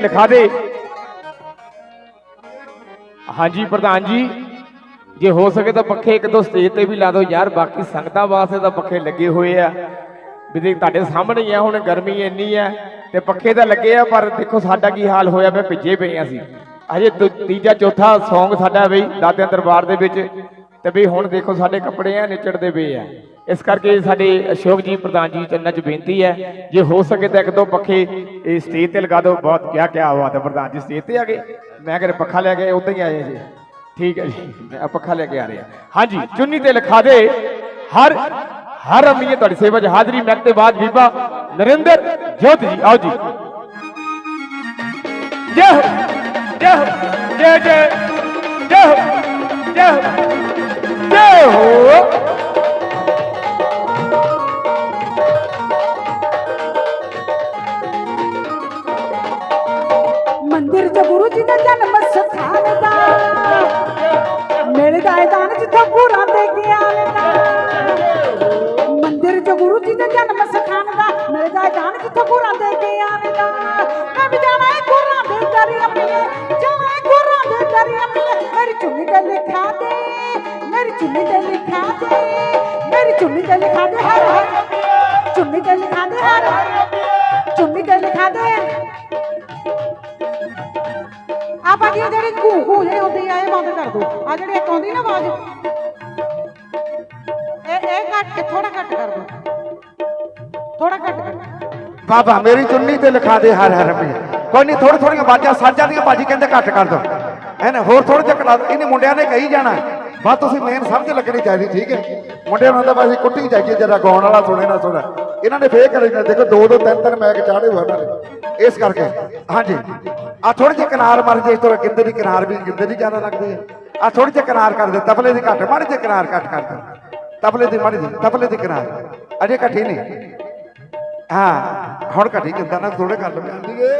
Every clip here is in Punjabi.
ਲਿਖਾ ਦੇ। ਹਾਂਜੀ, ਪ੍ਰਧਾਨ ਜੀ, ਜੇ ਹੋ ਸਕੇ ਤਾਂ ਪੱਖੇ ਇੱਕ ਦੋ ਸਟੇਜ ਤੇ ਵੀ ਲਾ ਦਿਓ ਯਾਰ, ਬਾਕੀ ਸੰਗਤਾਂ ਵਾਸਤੇ ਤਾਂ ਪੱਖੇ ਲੱਗੇ ਹੋਏ ਆ। ਵੀ ਦੇਖ ਤੁਹਾਡੇ ਸਾਹਮਣੇ ਹੀ ਆ, ਹੁਣ ਗਰਮੀ ਇੰਨੀ ਆ ਤੇ ਪੱਖੇ ਤਾਂ ਲੱਗੇ ਆ, ਪਰ ਦੇਖੋ ਸਾਡਾ ਕੀ ਹਾਲ ਹੋਇਆ ਪਿਆ, ਭਿੱਜੇ ਪਏ ਆ ਅਸੀਂ। ਅਜੇ ਦੂ- ਤੀਜਾ, ਚੌਥਾ ਸੌਂਗ ਸਾਡਾ ਬਈ ਦਾਦਿਆਂ ਦਰਬਾਰ ਦੇ ਵਿੱਚ ਤੇ ਵੀ ਹੁਣ ਦੇਖੋ ਸਾਡੇ ਕੱਪੜੇ ਆ ਨਿਚੜਦੇ ਪਏ ਆ। ਇਸ ਕਰਕੇ ਸਾਡੇ ਅਸ਼ੋਕ ਜੀ ਪ੍ਰਧਾਨ ਜੀ ਚੰਨਾਂ ਚ ਬੇਨਤੀ ਹੈ, ਜੇ ਹੋ ਸਕੇ ਤਾਂ ਇੱਕ ਦੋ ਪੱਖੇ ਇਹ ਸਟੇਜ ਤੇ ਲਗਾ ਦਿਓ। ਬਹੁਤ ਕਿਆ ਕਿਆ ਬਾਤ ਹੈ ਪ੍ਰਧਾਨ ਜੀ, ਸਟੇਜ ਤੇ ਆ ਗਏ। ਮੈਂ ਕਿਹਾ ਪੱਖਾ ਲੈ ਕੇ ਉਦਾਂ ਹੀ ਆਏ ਜੀ। ਠੀਕ ਹੈ ਜੀ, ਮੈਂ ਪੱਖਾ ਲੈ ਕੇ ਆ ਰਿਹਾ। ਹਾਂਜੀ, ਚੁੰਨੀ ਤੇ ਲਿਖਾ ਦੇ। ਹਰ ਹਰ ਅਮੀਏ ਤੁਹਾਡੀ ਸੇਵਾ 'ਚ ਹਾਜ਼ਰੀ। ਮਿਲਣ ਤੇ ਬਾਅਦ ਬੀਬਾ ਨਰਿੰਦਰ ਜੋਤ ਜੀ। ਆਓ ਜੀ। ਜੈ ਜੈ ਜੈ ਜੈ ਜੈ ਜੈ ਜੈ ਹੋ। ਬਾਬਾ ਮੇਰੀ ਚੁੰਨੀ ਤੇ ਲਿਖਾ ਦੇ ਹਰ ਹਰ ਮੇ ਕੋਈ ਨਹੀਂ ਥੋੜੀ ਥੋੜੀਆਂ ਬਾਜਾਂ ਸਾਜਾਂ ਦੀਆਂ ਬਾਜੀ ਕਹਿੰਦੇ ਘੱਟ ਕਰ ਦੋ। ਹੈ ਨਾ, ਹੋਰ ਥੋੜਾ ਜਿਹਾ ਕਲਾ ਇਹਨੇ ਮੁੰਡਿਆਂ ਨੇ ਕਹੀ ਜਾਣਾ। ਬਸ ਤੁਸੀਂ ਮੇਨ ਸਮਝ ਲੱਗਣੀ ਚਾਹੀਦੀ, ਠੀਕ ਹੈ? ਮੁੰਡਿਆਂ ਨੂੰ ਤਾਂ ਬਸ ਕੁੱਟੀ ਜਾਈਏ, ਜਰਾ ਗਾਉਣ ਵਾਲਾ ਸੁਣੇ ਨਾ ਸੁਣੇ। ਇਹਨਾਂ ਨੇ ਫੇਰ ਕਰੀ ਨਾ ਦੇਖੋ, ਦੋ ਦੋ, ਤਿੰਨ ਤਿੰਨ ਮੈਕ ਚਾੜੇ ਹੋਏ ਨੇ ਇਸ ਕਰਕੇ, ਹਾਂਜੀ। ਆ ਥੋੜੇ ਜਿਹੀ ਕਿਨਾਰ ਮਰ ਜੇ ਇਸ ਤੋਂ ਕਿੰਦੇ ਦੀ ਕਿਨਾਰ ਵੀ ਕਿੰਦੇ ਦੀ ਜ਼ਿਆਦਾ ਲੱਗਦੀ ਹੈ। ਆ ਥੋੜੀ ਜਿਹੀ ਕਿਨਾਰ ਕਰ ਦੇ। ਤਬਲੇ ਦੀ ਘੱਟ, ਮਾੜੀ ਜਿਹੀ ਕਿਨਾਰ ਘੱਟ ਕਰ ਦੇ। ਤਬਲੇ ਦੀ ਮਾੜੀ ਜਿਹੀ, ਤਬਲੇ ਦੀ ਕਿਨਾਰ। ਅਜੇ ਘੱਟੀ ਨਹੀਂ। ਹਾਂ, ਹੁਣ ਘਟੀ ਕਿੰਦਾ ਨਾ ਥੋੜੇ ਕਰ ਲਵੇ ਏ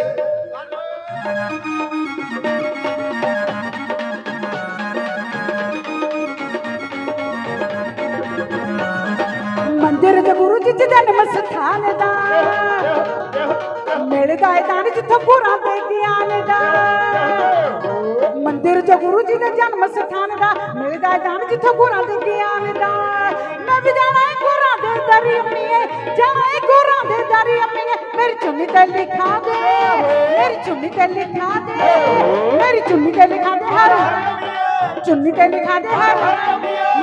ਮੰਦਿਰ ਚ ਗੁਰੂ ਜੀ ਦੇ ਜਨਮ ਸਥਾਨ ਦਾ। ਮਿਲਦਾ ਹੈ ਦਾਨ ਜਿੱਥੋਂ ਗੁਰਾਂ ਦੇ ਦਾ। ਮੰਦਿਰ ਚ ਗੁਰੂ ਜੀ ਦੇ ਜਨਮ ਸਥਾਨ ਦਾ ਮਿਲਦਾ ਹੈ ਦਾਨ ਜਿੱਥੋਂ ਗੁਰਾਂ ਦੇ ਦਾ। ਮੈਂ ਵੀ ਜਾਣਾ ਹੈ ਗੁਰਾਂ ਦੇ ਦਰੀ ਮੇਰੀ ਚੁੰਨੀ ਤੇ ਲਿਖਾ ਦੇ, ਮੇਰੀ ਚੁੰਨੀ ਤੇ ਲਿਖਾ ਦੇ, ਮੇਰੀ ਚੁੰਨੀ ਤੇ ਲਿਖਾ ਦੇ ਹਰ, ਚੁੰਨੀ ਤੇ ਲਿਖਾ ਦੇ ਹਰ,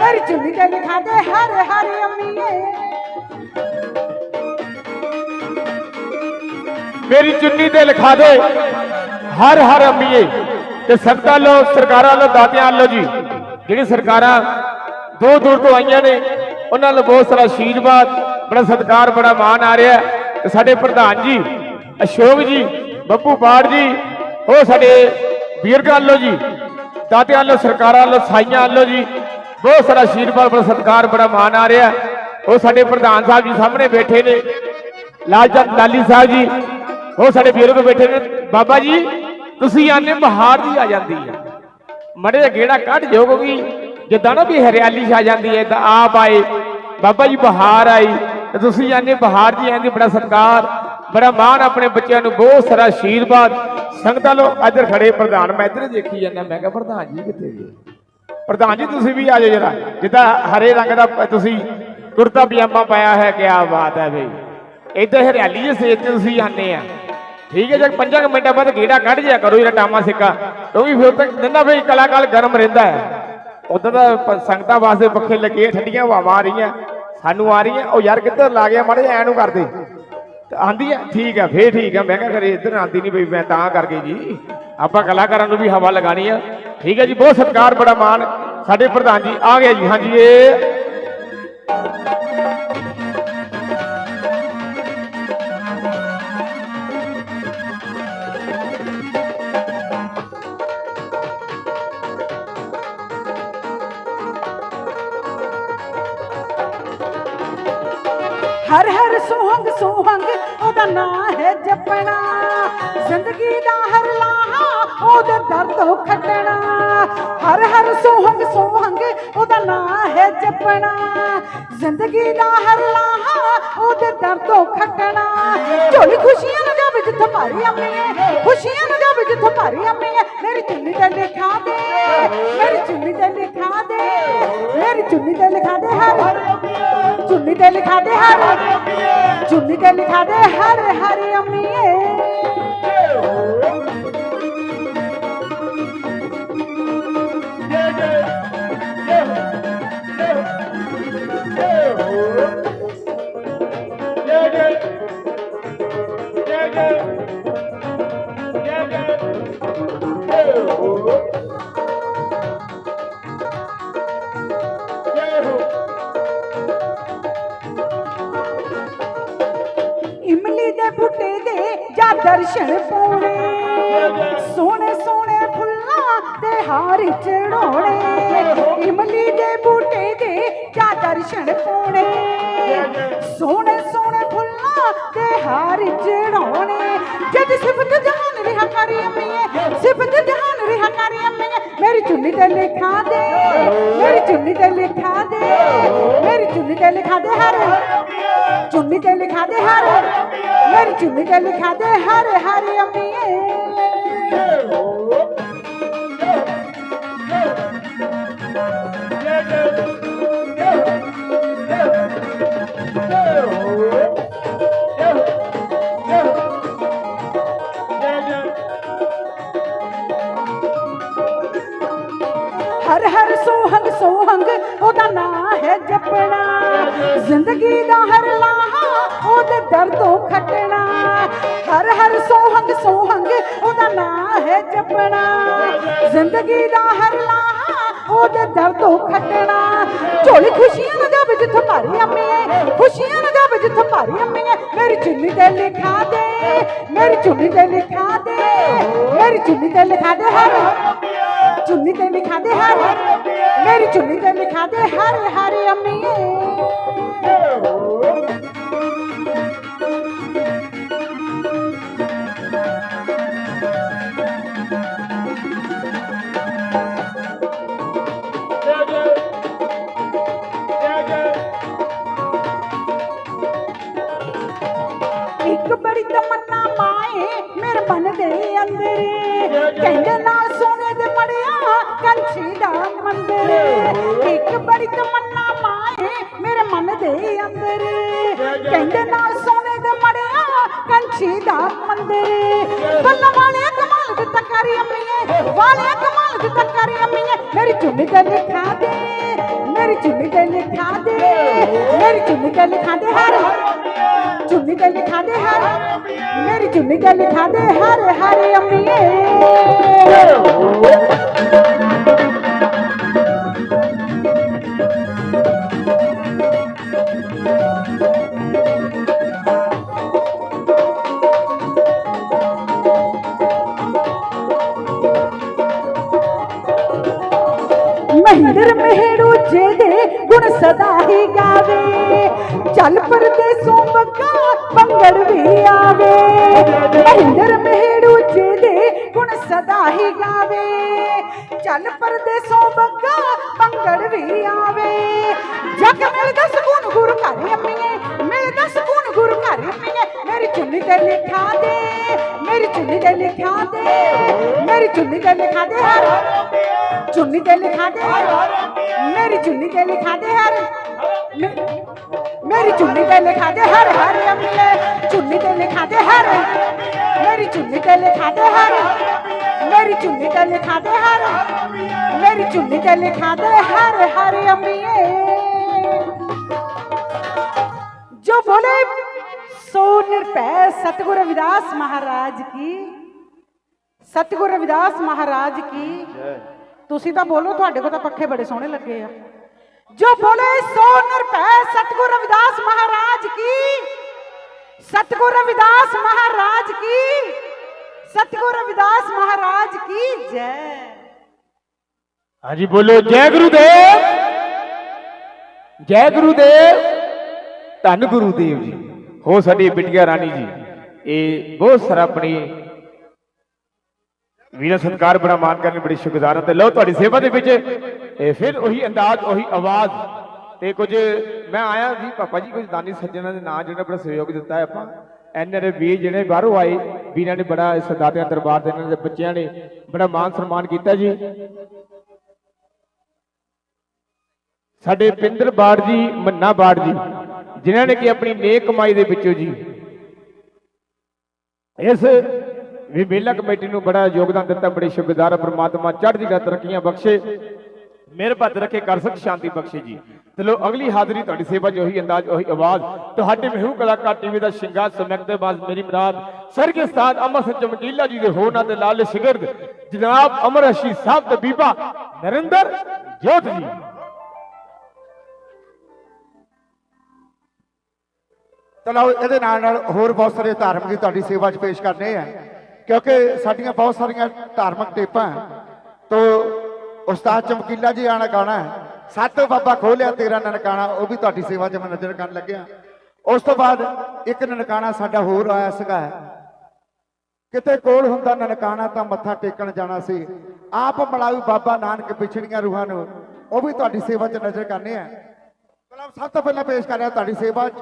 ਮੇਰੀ ਚੁੰਨੀ ਤੇ ਲਿਖਾ ਦੇ ਹਰ ਹਰ ਅੰਮੀਏ। ਮੇਰੀ ਚੁੰਨੀ ਤੇ ਲਿਖਾ ਦੇ ਹਰ ਹਰ ਅੰਮੀਏ। ਤੇ ਸੰਤਾਂ ਲੋ ਸਰਕਾਰਾਂ ਲੋ ਦਾਤਿਆਂ ਲੋ ਜੀ। ਜਿਹੜੀ ਸਰਕਾਰਾਂ ਦੂਰ ਦੂਰ ਤੋਂ ਆਈਆਂ ਨੇ, ਉਹਨਾਂ ਨੂੰ ਬਹੁਤ ਸਾਰਾ ਆਸ਼ੀਰਵਾਦ ਬੜਾ ਸਤਿਕਾਰ, ਬੜਾ ਮਾਣ ਆ ਰਿਹਾ। ਤੇ ਸਾਡੇ ਪ੍ਰਧਾਨ ਜੀ, ਅਸ਼ੋਕ ਜੀ, ਬੱਬੂ ਬਾੜ ਜੀ ਉਹ ਸਾਡੇ ਵੀਰਗਾਂ ਲੋ ਜੀ, ਦਾਤਿਆਂ ਲੋ ਸਰਕਾਰਾਂ ਲੋ ਸਾਈਆਂ ਲੋ ਜੀ, ਬਹੁਤ ਸਾਰਾ ਆਸ਼ੀਰਵਾਦ ਬੜਾ ਸਤਿਕਾਰ ਬੜਾ ਮਾਣ ਆ ਰਿਹਾ। ਉਹ ਸਾਡੇ ਪ੍ਰਧਾਨ ਸਾਹਿਬ ਜੀ ਸਾਹਮਣੇ ਬੈਠੇ ਨੇ ਲਾਲਚੰਦ ਲਾਲੀ ਸਾਹਿਬ ਜੀ ਉਹ ਸਾਡੇ ਬਜ਼ੁਰਗ ਬੈਠੇ ਨੇ। ਬਾਬਾ ਜੀ, ਤੁਸੀਂ ਆਨੇ ਬਹਾਰ ਦੀ ਆ ਜਾਂਦੀ ਹੈ ਮੜੇ ਦਾ ਗੇੜਾ ਕੱਢ ਜਾਓ ਕਿਉਂਕਿ ਜਿੱਦਾਂ ਨਾ ਵੀ ਹਰਿਆਲੀ ਛਾ ਜਾਂਦੀ ਹੈ, ਤਾਂ ਆਪ ਆਏ। ਬਾਬਾ ਜੀ ਬਹਾਰ ਆਈ। ਤੇ ਤੁਸੀਂ ਆਨੇ ਬਹਾਰ ਜੀ ਆਂਦੀ ਬੜਾ ਸਤਿਕਾਰ, ਬੜਾ ਮਾਣ ਆਪਣੇ ਬੱਚਿਆਂ ਨੂੰ, ਬਹੁਤ ਸਾਰਾ ਆਸ਼ੀਰਵਾਦ ਸੰਗਤਾਂ ਲੋ ਇੱਧਰ ਖੜੇ ਪ੍ਰਧਾਨ, ਮੈਂ ਇੱਧਰ ਦੇਖੀ ਜਾਂਦਾ, ਮੈਂ ਕਿਹਾ ਪ੍ਰਧਾਨ ਜੀ ਕਿੱਥੇ ਗਏ ਪ੍ਰਧਾਨ ਜੀ ਤੁਸੀਂ ਵੀ ਆ ਜਾਓ ਜਰਾ, ਜਿੱਦਾਂ ਹਰੇ ਰੰਗ ਦਾ ਤੁਸੀਂ ਕੁੜਤਾ ਪਜਾਮਾ ਪਾਇਆ ਹੈ, ਕਿਆ ਬਾਤ ਹੈ ਬਈ। ਇੱਧਰ ਹਰਿਆਲੀ ਦੇ ਸੇਤ ਤੇ ਤੁਸੀਂ ਆਨੇ ਆ। ਠੀਕ ਹੈ, ਜੇ 5 ਮਿੰਟਾਂ ਬਾਅਦ ਗੇੜਾ ਕੱਢ ਜਿਆ ਕਰੋ ਜਿਹੜਾ ਟਾਮਾ ਸਿੱਕਾ, ਕਿਉਂਕਿ ਫਿਰ ਤੱਕ ਦਿੰਦਾ ਬਈ ਕਲਾਕਾਲ ਗਰਮ ਰਹਿੰਦਾ ਹੈ। ਉਦੋਂ ਦਾ ਸੰਗਤਾਂ ਵਾਸਤੇ ਪੱਖੇ ਲੱਗੇ, ਠੰਡੀਆਂ ਹਵਾਵਾਂ ਆ ਰਹੀਆਂ। ਸਾਨੂੰ ਆ ਰਹੀ ਰਹੀਆਂ ਉਹ ਯਾਰ ਕਿੱਧਰ ਲਾ ਗਿਆ ਮਾੜੇ ਐ ਨੂੰ ਕਰਦੇ। ਤੇ ਆਂਦੀ ਆ ਠੀਕ ਆ ਫੇਰ ਠੀਕ ਆ ਮੈਂ ਕਿਹਾ ਕਰੇ ਇੱਧਰ ਆਂਦੀ ਨਹੀਂ ਬਈ, ਮੈਂ ਤਾਂ ਕਰਕੇ ਜੀ। ਆਪਾਂ ਕਲਾਕਾਰਾਂ ਨੂੰ ਵੀ ਹਵਾ ਲਗਾਣੀ ਆ। ਠੀਕ ਹੈ ਜੀ, ਬਹੁਤ ਸਤਿਕਾਰ, ਬੜਾ ਮਾਣ। ਸਾਡੇ ਪ੍ਰਧਾਨ ਜੀ ਆ ਗਏ ਜੀ। ਹਾਂਜੀ, ਇਹ ਹਰ ਹਰ ਸੋਹੰਗ ਸੋਹੰਗ ਉਹ ਉਹਦਾ ਨਾਂ ਹੈ ਜਪਣਾ। ਜ਼ਿੰਦਗੀ ਦਾ ਹਰ ਲਾਹਾ ਉਹਦੇ ਦਰ ਖੱਟਣਾ। ਹਰ ਹਰ ਸੋਹੰਗ ਸੋਹੰਗ ਉਹਦਾ ਨਾਂ ਹੈ ਜਪਣਾ। ਜ਼ਿੰਦਗੀ ਦਾ ਹਰ ਲਾਹਾ ਉਹਦੇ ਦਰ ਖੱਟਣਾ। ਝੋਲੀ ਖੁਸ਼ੀਆਂ ਨੂੰ ਜਾਵੇ ਜਿੱਥੋਂ ਭਾਰੀ ਅੰਮੀਏ ਖੁਸ਼ੀਆਂ ਨੂੰ ਜਾਵੇ ਜਿੱਥੋਂ ਭਾਰੀ ਅੰਮੀਏ ਮੇਰੀ ਚੁੰਨੀ ਤੇ ਲਿਖਾ ਦੇ। ਮੇਰੀ ਚੁੰਨੀ ਤੇ ਲਿਖਾ ਦੇ। ਮੇਰੀ ਚੁੰਨੀ ਤੇ ਲਿਖਾ ਦੇ ਹਰ ਚੁੰਨੀ ਤੇ ਲਿਖਾ ਦੇ ਹਰ ਚੁੰਨੀ ਤੇ ਲਿਖਾ ਦੇ ਹਰ ਹਰ ਅੰਮੀਏ ਮੇਰੀ ਚੁੰਨੀ ਲਿਖਾ ਦੇ ਹਰ ਹਰ ਅੰਮੀਏ। ਹਰ ਹਰ ਸੋਹੰਗ ਸੋਹੰਗ, ਉਹਦਾ ਨਾਂ ਹੈ ਜਪਣਾ। ਜ਼ਿੰਦਗੀ ਦਾ ਹਰ ਲਾਹਾ, ਉਹਦੇ ਦਰ ਤੋਂ ਖੱਟਣਾ। ਹਰ ਹਰ ਸੋਹੰਗ ਸੋਹੰਗ ਉਹਦਾ ਨਾਂ ਹੈ ਜਪਣਾ। ਜ਼ਿੰਦਗੀ ਦਾ ਹਰ ਲਾਹਾ ਉਹਦੇ ਦਰ ਖੱਟਣਾ। ਝੋਲੀ ਖੁਸ਼ੀਆਂ ਨਾ ਜਾਵੇ ਜਿੱਥੋਂ ਭਾਰੀ ਅੰਮੀਏ, ਖੁਸ਼ੀਆਂ ਨਾ ਜਾਵੇ ਜਿੱਥੋਂ ਭਾਰੀ ਅੰਮੀਏ। ਮੇਰੀ ਚੁੰਨੀ ਤੇ ਲਿਖਾ ਦੇ, ਮੇਰੀ ਚੁੰਨੀ ਤੇ ਲਿਖਾ ਦੇ, ਮੇਰੀ ਚੁੰਨੀ ਤੇ ਲਿਖਾ ਦੇ ਹਰ। ਚੁੰਨੀ ਤੇ ਲਿਖਾ ਦੇ ਹਰ। ਮੇਰੀ ਚੁੰਨੀ ਤੇ ਲਿਖਾ ਦੇ ਹਰ ਹਰ ਅੰਮੀਏ। ਦੇ ਕਹਿੰਦੇ ਨਾਲ ਸੋਨੇ ਦੇ ਮੜਿਆ ਕੰਛੀ ਦਾ ਮੰਦਿਰ। ਇੱਕ ਬੜੀ ਤਮੰਨਾ ਮਾਏ ਮੇਰੇ ਮਨ ਦੇ ਅੰਦਰ। ਕਹਿੰਦੇ ਨਾਲ ਸੋਨੇ ਦੇ ਮੜਿਆ ਕੰਛੀ ਦਾ ਮੰਦਰ। ਬੱਲਾ ਵਾਲਿਆ ਕਮਾਲ ਦਿੱਤਾ ਕਰੀ ਅੰਮੀਏ, ਵਾਲਿਆ ਕਮਾਲ ਦਿੱਤਾ ਕਰੀ ਅੰਮੀਏ। ਮੇਰੀ ਚੁੰਨੀ ਤੇ ਲਿਖਾ ਦੇ, ਮੇਰੀ ਚੁੰਨੀ ਤੇ ਲਿਖਾ ਦੇ, ਮੇਰੀ ਚੁੰਨੀ ਤੇ ਲਿਖਾ ਦੇ, ਹਰ ਚੁੰਨੀ ਤੇ ਲਿਖਾ ਦੇ ਹਰ, ਮੇਰੀ ਚੁੰਨੀ ਤੇ ਲਿਖਾ ਦੇ ਹਰ ਹਰ ਅੰਮੀਏ। ਮਹਿੰਦਰ ਮਹਿੜੂ ਜੇ ਦੇ ਗੁਣ ਸਦਾ ਹੀ ਗਾਵੇ, ਚੱਲ ਪਰ ਬੰਗੜ ਆਵੇ। ਮਹਿੰਦਰ ਮਹਿੜੂ ਜੇ ਦੇ ਸਦਾ ਹੀ ਗਾਵੇ। ਚੱਲ ਪਰਦੇਸੋਂ ਬੱਗਾ ਬੰਗੜ ਵੀ ਆਵੇ। ਜਗ ਮਿਲਦਾ ਸਕੂਨ ਗੁਰੂ ਘਰ ਅੰਮੀਏ, ਮਿਲਦਾ ਸਕੂਨ ਗੁਰੂ ਘਰ ਅੰਮੀਏ। ਮੇਰੀ ਚੁੰਨੀ ਤੇ ਲਿਖਾ ਦੇ, ਮੇਰੀ ਚੁੰਨੀ ਤੇ ਲਿਖਾ ਦੇ, ਮੇਰੀ ਚੁੰਨੀ ਤੇ ਲਿਖਾ ਦੇ ਹਰ। ਚੁੰਨੀ ਤੇ ਲਿਖਾ ਦੇ ਮੇਰੀ ਚੁੰਨੀ ਤੇ ਲਿਖਾ ਦੇ ਹਰ। ਮੇਰੀ ਚੁੰਨੀ ਤੇ ਲਿਖਾ ਦੇ ਹਰ ਹਰ ਅੰਮੀਏ ਚੁੰਨੀ ਤੇ ਲਿਖਾ ਦੇ ਹਰ ਮੇਰੀ ਚੁੰਨੀ ਤੇ ਲਿਖਾ ਦੇ ਹਰ ਮੇਰੀ ਚੁੰਨੀ ਤੇ ਲਿਖਾ ਦੇ ਹਰ ਮੇਰੀ ਚੁੰਨੀ ਤੇ ਲਿਖਾ ਦੇ ਹਰ ਹਰ ਅੰਮੀਏ ਜੋ ਬੋਲੇ ਸੋ ਨਿਰਭੈ ਸਤਿਗੁਰ ਰਵਿਦਾਸ ਮਹਾਰਾਜ ਕੀ। ਸਤਿਗੁਰ ਰਵਿਦਾਸ ਮਹਾਰਾਜ ਕੀ। ਤੁਸੀਂ ਤਾਂ ਬੋਲੋ ਤੁਹਾਡੇ ਕੋਲ ਤਾਂ ਪੱਖੇ ਬੜੇ ਸੋਹਣੇ ਲੱਗੇ ਆ। ਜੋ ਬੋਲੇ, ਸੋ ਨਿਰਭੈ ਸਤਿਗੁਰ ਰਵਿਦਾਸ ਮਹਾਰਾਜ ਕੀ? ਸਤਿਗੁਰ ਰਵਿਦਾਸ ਮਹਾਰਾਜ ਕੀ? ਸਤਿਗੁਰ ਰਵਿਦਾਸ ਮਹਾਰਾਜ ਕੀ? ਜੈ। ਹਾਂਜੀ, ਬੋਲੋ, ਜੈ ਗੁਰੂਦੇਵ। ਜੈ ਗੁਰੂਦੇਵ। ਧੰਨ ਗੁਰੂਦੇਵ ਜੀ। ਹੋ ਸਾਡੀ ਬਿਟਿਆ ਰਾਣੀ ਜੀ। ਇਹ ਬਹੁਤ ਸਾਰਾ ਆਪਣੀ ਵੀਰ ਸਤਕਾਰ ਬੜਾ ਮਾਨ ਕਰਨ ਬੜੀ ਸ਼ੁਕਰਗੁਜ਼ਾਰ ਹਾਂ ਤੇ ਲਓ, ਤੁਹਾਡੀ ਸੇਵਾ ਦੇ ਵਿੱਚ ਇਹ ਫਿਰ ਉਹੀ ਅੰਦਾਜ਼, ਉਹੀ ਆਵਾਜ਼। ਤੇ ਕੁਝ ਮੈਂ ਆਇਆ ਜੀ ਪਾਪਾ ਜੀ, ਕੁਝ ਦਾਨੀ ਸੱਜਣਾ ਦੇ ਨਾਂ ਜਿਹੜਾ ਬੜਾ ਸਹਿਯੋਗ ਦਿੱਤਾ ਹੈ ਆਪਾਂ। ਐਨਆਰਏ ਵੀਰ ਜਿਹੜੇ ਬਾਹਰੋਂ ਆਏ ਵੀਰਾਂ ਨੇ ਬੜਾ ਇਸ ਦਰਬਾਰ ਦੇ ਇਹਨਾਂ ਦੇ ਬੱਚਿਆਂ ਨੇ ਬੜਾ ਮਾਨ ਸਨਮਾਨ ਕੀਤਾ ਜੀ। ਸਾਡੇ ਪਿੰਦਰ ਬਾੜ ਜੀ, ਮੰਨਾ ਬਾੜ ਜੀ, ਜਿਨ੍ਹਾਂ ਨੇ ਕਿ ਆਪਣੀ ਨੇਕ ਕਮਾਈ ਦੇ ਵਿੱਚੋਂ ਜੀ। ਇਸ ਵੀ ਮੇਲਾ ਕਮੇਟੀ ਨੂੰ ਬੜਾ ਯੋਗਦਾਨ ਦਿੱਤਾ, ਬੜੇ ਸ਼ੁਕਰਗੁਜ਼ਾਰ ਹਾਂ ਪ੍ਰਮਾਤਮਾ ਚੜ੍ਹਦੀ ਕਲਾ ਤਰੱਕੀਆਂ ਬਖਸ਼ੇ। ਮਿਹਰਬਾਨ ਰੱਖੇ ਕਰ ਸਕ ਸ਼ਾਂਤੀ ਬਖਸ਼ੇ ਜੀ ਤੇ ਲੋ ਅਗਲੀ ਹਾਜ਼ਰੀ ਤੁਹਾਡੀ ਸੇਵਾ 'ਚ ਉਹੀ ਅੰਦਾਜ਼ ਉਹੀ ਆਵਾਜ਼ ਤੁਹਾਡੇ ਮਹਿੂ ਕਲਾਕਾਰ ਟੀਵੀ ਦਾ ਸ਼ਿੰਗਾਰ ਸਮੈਕ ਦੇ ਬਾਅਦ ਮੇਰੀ ਮਰਾਦ ਸਰਗੇ ਉਸਤਾਦ ਅਮਰ ਸਿੰਘ ਚਮਕੀਲਾ ਜੀ ਦੇ ਹੋਰਨਾਂ ਤੇ ਲਾਲ ਸ਼ਿਗਰਦ ਜਨਾਬ ਅਮਰ ਅਸ਼ੀ ਸਾਹਿਬ ਤੇ ਬੀਬਾ ਨਰਿੰਦਰ ਜੋਤ ਜੀ ਚਲੋ ਇਹਦੇ ਨਾਲ ਨਾਲ ਹੋਰ ਬਹੁਤ ਸਾਰੇ ਧਾਰਮਿਕ ਤੁਹਾਡੀ ਸੇਵਾ 'ਚ ਪੇਸ਼ ਕਰਨੇ ਆ ਕਿਉਂਕਿ ਸਾਡੀਆਂ ਬਹੁਤ ਸਾਰੀਆਂ ਧਾਰਮਿਕ ਟੇਪਾਂ ਤੋਂ ਉਸਤਾਦ ਚਮਕੀਲਾ ਜੀ ਆਣਾ ਗਾਣਾ ਹੈ। ਸੱਤ ਬਾਬਾ ਖੋਲਿਆ, ਤੇਰਾ ਨਨਕਾਣਾ, ਉਹ ਵੀ ਤੁਹਾਡੀ ਸੇਵਾ 'ਚ ਮੈਂ ਨਜ਼ਰ ਕਰਨ ਲੱਗਿਆ। ਉਸ ਤੋਂ ਬਾਅਦ ਇੱਕ ਨਨਕਾਣਾ ਸਾਡਾ ਹੋਰ ਆਇਆ ਸੀਗਾ। ਕਿਤੇ ਕੋਲ ਹੁੰਦਾ ਨਨਕਾਣਾ ਤਾਂ ਮੱਥਾ ਟੇਕਣ ਜਾਣਾ ਸੀ। ਆਪ ਮਲਾਵੀ ਬਾਬਾ ਨਾਨਕ ਪਿਛੜੀਆਂ ਰੂਹਾਂ ਨੂੰ, ਉਹ ਵੀ ਤੁਹਾਡੀ ਸੇਵਾ 'ਚ ਨਜ਼ਰ ਕਰਨੇ ਆ। ਚਲੋ ਸਭ ਤੋਂ ਪਹਿਲਾਂ ਪੇਸ਼ ਕਰ ਰਿਹਾ ਤੁਹਾਡੀ ਸੇਵਾ 'ਚ।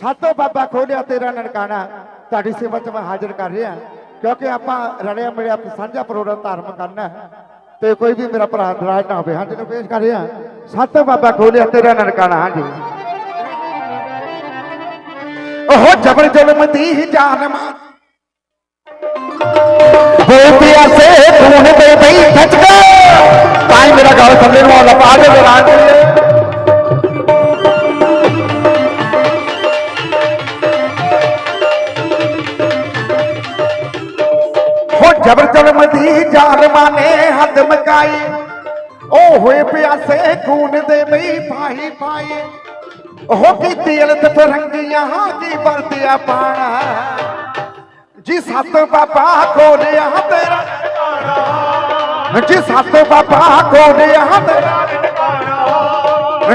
ਸਾਤੋਂ ਬਾਬਾ ਖੋਲਿਆ, ਤੇਰਾ ਨਨਕਾਣਾ, ਤੁਹਾਡੀ ਸੇਵਾ 'ਚ ਮੈਂ ਹਾਜ਼ਰ ਕਰ ਰਿਹਾ। ਕਿਉਂਕਿ ਆਪਾਂ ਰਲਿਆ ਮਿਲਿਆ ਸਾਂਝਾ ਪ੍ਰੋਗਰਾਮ ਧਾਰਮ ਕਰਨਾ ਹੈ। ਤੇ ਕੋਈ ਵੀ ਮੇਰਾ ਭਰਾ ਨਾਰਾਜ਼ ਨਾ ਹੋਵੇ। ਹਾਂਜੀ ਨੂੰ ਪੇਸ਼ ਕਰ ਰਿਹਾ। ਸੱਤ ਬਾਬਾ ਖੋਲਿਆ, ਤੇਰਾ ਨਨਕਾਣਾ, ਹਾਂਜੀ। ਉਹ ਜਬਰ ਜ਼ੁਲਮ ਦੀ ਜਾਨ ਮਾਰ। ਹੋ ਪਿਆਸੇ ਖੂਨ ਦੇ ਬਈ ਖੱਚ ਗਿਆ ਤਾਂ ਹੀ ਮੇਰਾ ਗਾਲ ਥੱਲੇ ਨੂੰ ਆਉਂਦਾ, ਪਾ ਦੇ ਦੌਰਾਨ ਹੋ ਜਬਰ ਜ਼ੁਲਮ ਦੀ ਜ਼ਾਲਮਾਂ ਨੇ ਮਕਾਈ ਉਹ ਹੋਏ ਪਿਆਸੇ ਖੂਨ ਦੇ ਬਈ ਪਾਈ ਪਾਈ ਉਹ ਕੀਤੀ ਅਲਤ ਫਰੰਗੀਆਂ ਦੀ ਵਰਤਿਆ ਪਾਣਾ। ਜੀ ਸੱਤ ਬਾਬਾ ਖੋਲਿਆ ਤੇਰਾ ਜੀ ਸੱਤ ਬਾਬਾ ਖੋਲਿਆ ਤੇਰਾ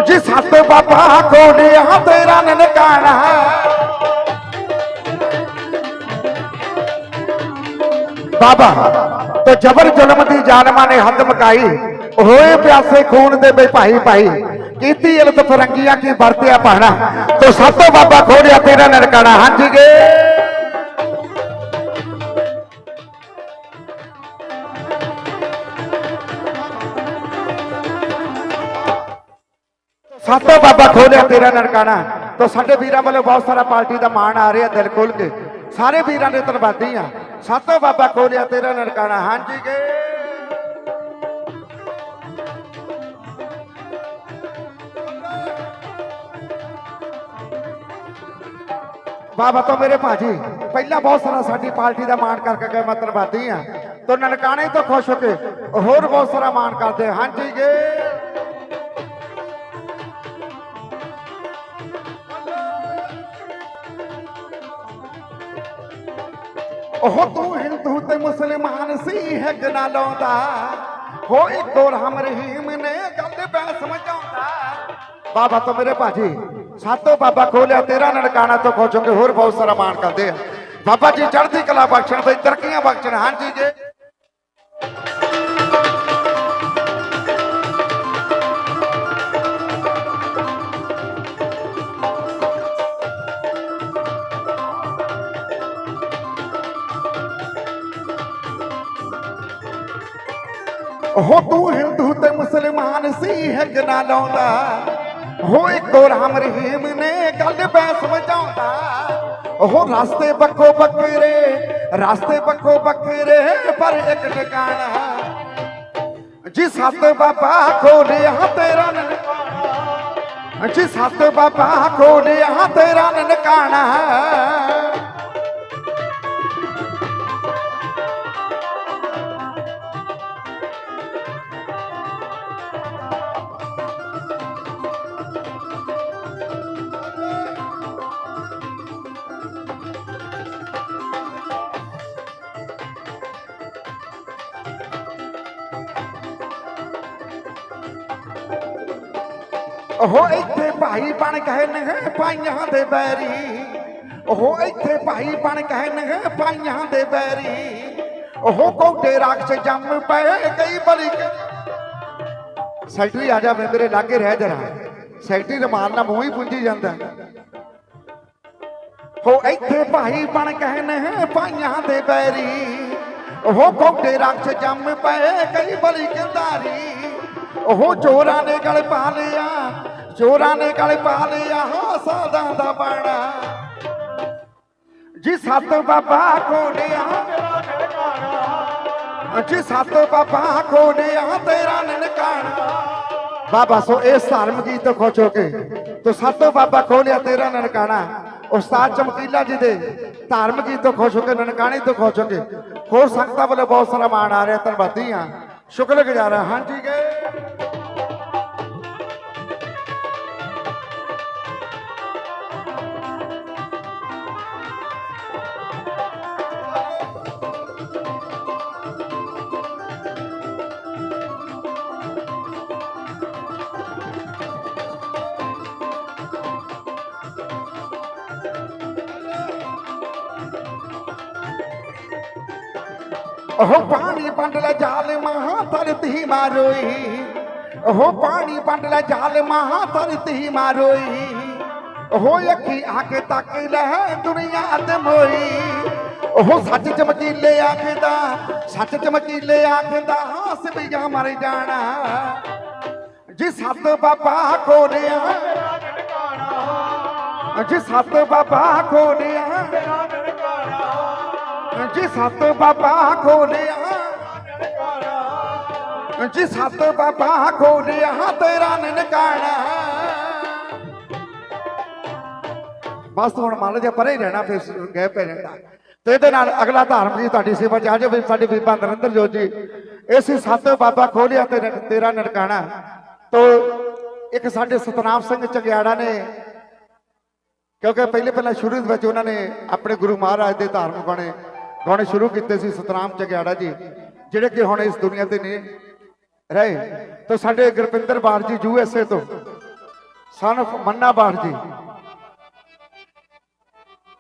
ਜੀ ਸੱਤ ਬਾਬਾ ਖੋਲਿਆ ਤੇਰਾ ਨਨਕਾਣਾ। ਬਾਬਾ। ਤੇ ਜਬਰ ਜ਼ੁਲਮ ਦੀ ਜ਼ਾਲਮਾਂ ਨੇ ਹੰਦ ਮਕਾਈ। ਹੋਏ ਪਿਆਸੇ ਖੂਨ ਦੇ ਬੇ ਭਾਈ ਭਾਈ। ਕੀਤੀ ਇਲਤ ਫਰੰਗੀਆਂ ਕੀ ਵਰਤਿਆ ਪਾਣਾ ਤੋ ਸਾਤੋਂ ਬਾਬਾ ਖੋੜਿਆ ਤੇਰਾ ਨਨਕਾਣਾ। ਹਾਂਜੀ ਗੇ। ਸਾਤੋਂ ਬਾਬਾ ਖੋਲਿਆ ਤੇਰਾ ਨਨਕਾਣਾ। ਤੋ ਸਾਡੇ ਵੀਰਾਂ ਵੱਲੋਂ ਬਹੁਤ ਸਾਰਾ ਪਾਰਟੀ ਦਾ ਮਾਣ ਆ ਰਿਹਾ ਦਿਲ ਖੋਲ ਕੇ। ਸਾਰੇ ਵੀਰਾਂ ਦੇ ਧੰਨਵਾਦੀ ਆ। ਸਾਤੋਂ ਬਾਬਾ ਖੋਲਿਆ ਤੇਰਾ ਨਨਕਾਣਾ। ਹਾਂਜੀ ਗੇ। ਬਾਬਾ ਤੋਂ ਮੇਰੇ ਭਾਜੀ, ਪਹਿਲਾਂ ਬਹੁਤ ਸਾਰਾ ਸਾਡੀ ਪਾਰਟੀ ਦਾ ਮਾਣ ਕਰਕੇ ਗਏ, ਮੈਂ ਧੰਨਵਾਦੀ ਆ ਤੋ ਨਨਕਾਣੇ ਤੋਂ ਖੁਸ਼ ਹੋ ਕੇ ਹੋਰ ਬਹੁਤ ਸਾਰਾ ਮਾਣ ਕਰਦੇ ਹਾਂਜੀ ਗੇ। ਉਹ ਤੂੰ ਹਿੰਦੂ ਤੇ ਮੁਸਲਮਾਨ ਸੀ ਹੈ ਗਨਾ ਲਾਉਂਦਾ ਹੋ ਇੱਕ ਹੋਰ ਰਹੀਮ ਨੇ ਗੱਲ ਬੈ ਸਮਝਾਉਂਦਾ ਬਾਬਾ ਤੋਂ ਮੇਰੇ ਭਾਜੀ ਸਾਤੋਂ ਬਾਬਾ ਖੋਲਿਆ ਤੇਰਾ ਨਨਕਾਣਾ ਤੋਂ ਖੋਜੋਗੇ ਹੋਰ ਬਹੁਤ ਸਾਰਾ ਮਾਣ ਕਰਦੇ ਆ ਬਾਬਾ ਜੀ ਚੜ੍ਹਦੀ ਕਲਾ ਬਖਸ਼ਣ ਬਈ ਤਰੱਕੀਆਂ ਬਖਸ਼ਣ ਹਾਂਜੀ ਜੀ ਹੋ ਤੂੰ ਹਿੰਦੂ ਤੇ ਮੁਸਲਮਾਨ ਸੀ ਹੈ ਗਨਾ ਲਾਉਂਦਾ। ਹੋ ਇੱਕ ਹੋਰ ਰਹੀਮ ਨੇ ਗੱਲ ਬੈ ਸਮਝਾਉਂਦਾ ਉਹ ਰਸਤੇ ਬੱਕੋ ਬੱਕਰੇ, ਰਸਤੇ ਬੱਕੋ ਬੱਕਰੇ, ਪਰ ਇੱਕ ਟਿਕਾਣਾ। ਜੀ ਸੱਤ ਬਾਬਾ ਖੋਲਿਆ ਤੇਰਾ ਨਨਕਾਣਾ ਜੀ ਸਤ ਬਾਬਾ ਖੋਲਿਆ ਤੇਰਾ ਨਨਕਾਣਾ ਉਹ ਇੱਥੇ ਭਾਈ ਬਣ ਗਏ ਨੇ ਪਾਈਆਂ ਦੇ ਬੈਰੀ। ਉਹ ਇੱਥੇ ਭਾਈ ਬਣ ਕਹਿਣ ਪਾਈਆਂ ਦੇ ਬੈਰੀ। ਉਹ ਕੋਟੇ ਰਾਖਸ਼ ਜੰਮ ਪਏ ਕਈ ਬਲੀ ਸੈਕਟਰੀ ਆ ਜਾ ਵੇ ਮੇਰੇ ਲਾਗੇ ਰਹਿ ਜਰਾ। ਸੈਕਟਰੀ ਰਮਾਨ ਨਾਲ ਮੂੰਹ ਹੀ ਪੁੰਜੀ ਜਾਂਦਾ। ਹੋ ਇੱਥੇ ਭਾਈ ਬਣ ਕਹਿਣ ਪਾਈਆਂ ਦੇ ਬੈਰੀ। ਉਹ ਕੋਟੇ ਰਾਖਸ਼ ਜੰਮ ਪਏ ਕਈ ਬਲੀ ਕੰਦਾਰੀ ਉਹ ਚੋਰਾਂ ਨੇ ਗਲ ਪਾ ਲਿਆ। ਚੋਰਾਂ ਨੇ ਗਲ ਪਾ ਲਿਆ ਸਾਦਾਂ ਦਾ ਬਾਣਾ। ਜੀ ਸਤ ਬਾਬਾ ਕੋਲਿਆ ਜੀ ਸਤ ਬਾਬਾ ਕੋਲਿਆ ਤੇਰਾ ਨਨਕਾਣਾ। ਬਾਬਾ, ਸੋ ਇਸ ਧਰਮ ਗੀਤ ਤੋਂ ਖੁਸ਼ ਹੋ ਕੇ। ਤੋ ਸਤ ਬਾਬਾ ਖੋਲਿਆ ਤੇਰਾ ਨਨਕਾਣਾ। ਉਸਤਾਦ ਚਮਕੀਲਾ ਜੀ ਦੇ ਧਰਮ ਗੀਤ ਤੋਂ ਖੁਸ਼ ਹੋ ਕੇ, ਨਨਕਾਣੇ ਤੋਂ ਖੁਸ਼ ਹੋ ਕੇ। ਹੋਰ ਸੰਗਤਾਂ ਵੱਲੋਂ ਬਹੁਤ ਸਾਰਾ ਮਾਣ ਆ ਰਿਹਾ, ਧੰਨਵਾਦੀ ਹਾਂ। ਸ਼ੁਕਰਗੁਜ਼ਾਰ ਹਾਂ, ਹਾਂਜੀ, ਗਏ। ਉਹ ਪਾਣੀ ਪੰਡ ਲੈ ਜਾਲ ਮਹਾ ਧਰਤੀ ਮਾਰੋਈ। ਉਹ ਪਾਣੀ ਪੰਡ ਲੈ ਜਾਲ ਮਹਾ ਧਰਤੀ ਮਾਰੋਈ। ਉਹ ਅੱਖੀ ਆ ਕੇ ਤੱਕ ਲੈ ਦੁਨੀਆ ਤੇ ਮੋਈ। ਉਹ ਸੱਚ ਚਮਕੀਲੇ ਆਖਦਾ, ਸੱਚ ਚਮਕੀਲੇ ਆਖਦਾ, ਹਾਸ ਵੀ ਜਾ ਮਰ ਜਾਣਾ। ਜੀ ਸਤ ਬਾਬਾ ਖੋਲਿਆ ਜੀ ਸੱਤ ਬਾਬਾ ਖੋਲਿਆ ਜੀ ਸਤ ਬਾਬਾ ਖੋਲਿਆ। ਜੀ ਸਤ ਬਾਬਾ ਖੋਲਿਆ ਤੇਰਾ ਨਨਕਾਣਾ। ਬਸ ਹੁਣ ਮੰਨ ਜਾ ਪਰੇ ਰਹਿਣਾ, ਫਿਰ ਗਏ ਪੈ ਜਾਂਦਾ ਤੇ ਇਹਦੇ ਨਾਲ ਅਗਲਾ ਧਾਰਮ ਜੀ ਤੁਹਾਡੀ ਸੇਵਾ ਚ ਆ ਜਾਵੇ, ਸਾਡੇ ਬੀਬਾ ਨਰਿੰਦਰ ਜੋਤ ਜੀ। ਇਸੇ ਸਤ ਬਾਬਾ ਖੋਲਿਆ ਤੇ ਤੇਰਾ ਨਨਕਾਣਾ। ਤੋ ਇੱਕ ਸਾਡੇ ਸਤਨਾਮ ਸਿੰਘ ਚੰਗਿਆੜਾ ਨੇ, ਕਿਉਂਕਿ ਪਹਿਲੇ ਪਹਿਲਾਂ ਸ਼ੁਰੂ ਦੇ ਵਿੱਚ ਉਹਨਾਂ ਨੇ ਆਪਣੇ ਗੁਰੂ ਮਹਾਰਾਜ ਦੇ ਧਾਰਮਿਕ ਬਣੇ ਗਾਣੇ ਸ਼ੁਰੂ ਕੀਤੇ ਸੀ ਸਤਨਾਮ ਚੰਗਿਆੜਾ ਜੀ, ਜਿਹੜੇ ਕਿ ਹੁਣ ਇਸ ਦੁਨੀਆ ਤੇ ਨਹੀਂ ਰਹੇ। ਤਾਂ ਸਾਡੇ ਗੁਰਪਿੰਦਰ ਬਾਰ ਜੀ, ਯੂ ਐੱਸ ਏ ਤੋਂ ਸਨ of ਮੰਨਾ ਬਾਰ ਜੀ,